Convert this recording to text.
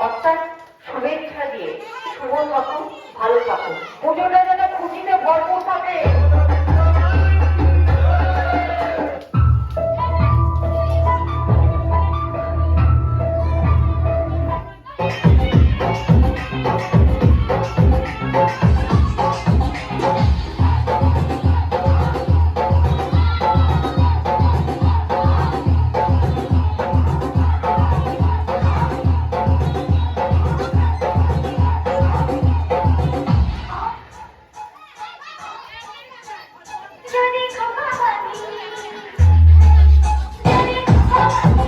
অর্থাৎ শুভেচ্ছা দিয়ে শুভ থাকুন ভালো থাকুন পুজোটা যেন খুশিতে ভরপুর থাকে। যদি ক্ষমা পাবি যদি ক্ষমা